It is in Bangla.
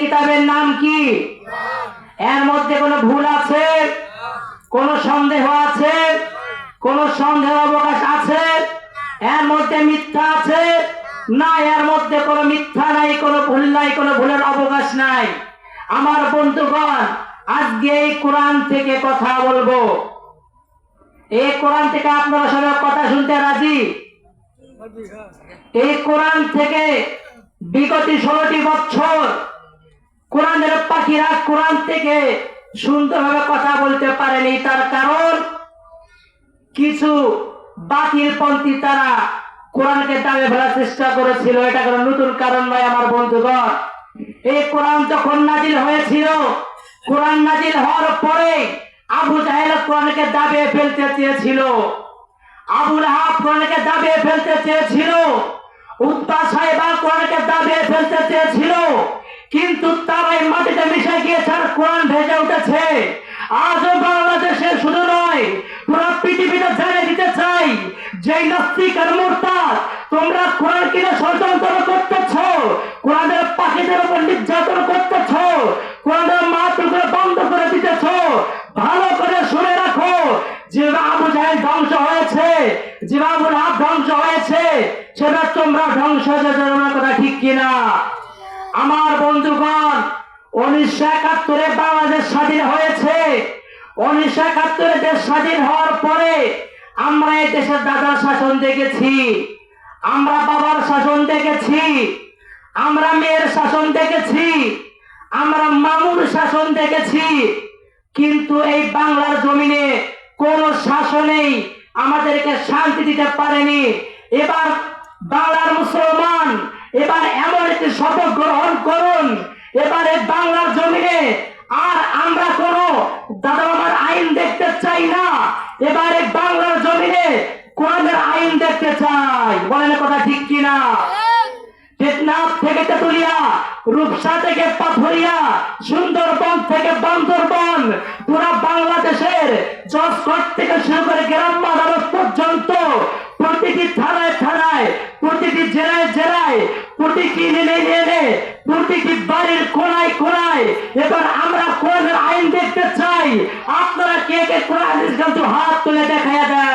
কিতাবের নাম কি? এর মধ্যে কোনো ভুল আছে? কোনো সন্দেহ আছে? কোনো সন্দেহ অবকাশ আছে? এর মধ্যে মিথ্যা আছে? না, এর মধ্যে কোনো মিথ্যা নাই, কোনো ভুল নাই, কোনো ভুলের অবকাশ নাই। আমার বন্ধুগণ, আজকে এই কোরআন থেকে কথা বলব। এই কোরআন থেকে আপনারা সবাই কথা শুনতে রাজি? এই কোরআন থেকে বিগত ষোলোটি বছর কোরআনের পাখিরা কোরআন থেকে সুন্দরভাবে কথা বলতে পারেনি, তার কারণ কিছু বাতিল পন্থী তারা কোরআনকে দামে ফেলার চেষ্টা করেছিল। এটা কোনো নতুন কারণ নয় আমার বন্ধুগণ। এই কোরআন যখন নাজিল হয়েছিল, কোরআন নাজিল হওয়ার পরে আবু জাহেল কোরআনকে দাবিয়ে ফেলতে চেয়েছিল। আবুল হাব কোরআনকে দাবিয়ে ফেলতে চেয়েছিল। উত্তা সাহেবা কোরআনকে দাবিয়ে ফেলতে চেয়েছিল। কিন্তু তারাই মাটিতে মিশে গিয়েছে আর কোরআন ভেজে উঠেছে। আজও বাংলাদেশে শুধু নয়, পুরো পৃথিবীতে জানিয়ে দিতে চাই। যে নাস্তিক আর মোরতাদ, তোমরা কোরআন কিনে ষড়যন্ত্র করতেছ, কোরআনের পাখিদের উপর নির্যাতন করতেছ, কোরআনের মাতৃগুলো বন্ধ করে দিতেছ। ভালো করে শুনে রাখো যে আবু জাহেল ধ্বংস হয়েছে যে আবুল হাব ধ্বংস হয়েছে, সেটা তোমরা ধ্বংস হয়েছে কথা ঠিক কিনা। আমার বন্ধুগণ, উনিশশো একাত্তরে বাংলাদেশ স্বাধীন হয়েছে। উনিশশো একাত্তরে দেশ স্বাধীন হওয়ার পরে আমরা এই দেশের দাদার শাসন দেখেছি, আমরা বাবার শাসন দেখেছি, আমরা মেয়ের শাসন দেখেছি, আমরা মামুর শাসন দেখেছি। কিন্তু এই বাংলার জমিনে কোন শাসনেই আমাদেরকে শান্তি দিতে পারেনি। এবার বাংলার মুসলমান এবার এমন একটি শপথ গ্রহণ করুন। এবারে বাংলার জমিনে আর আমরা কোন দাদা বাবার আইন দেখতে চাই না। এবারে বাংলার জমিনে কোরআনের আইন দেখতে চাই। বলেন কথা ঠিক কিনা? টেকনাফ থেকে তেতুলিয়া, রূপসা থেকে পাথরিয়া, সুন্দরবন থেকে বান্দরবন, পুরা বাংলাদেশের জজকট থেকে শুরু করে গ্রাম্য আদালত পর্যন্ত প্রতিটি নেনে নেনে প্রতিটি বাড়ির কোনায় কোনায়। এবার আমরা কোরআনের আইন দেখতে চাই? আপনারা কে কে কোরআন হাত তুলে দেখায় দেয়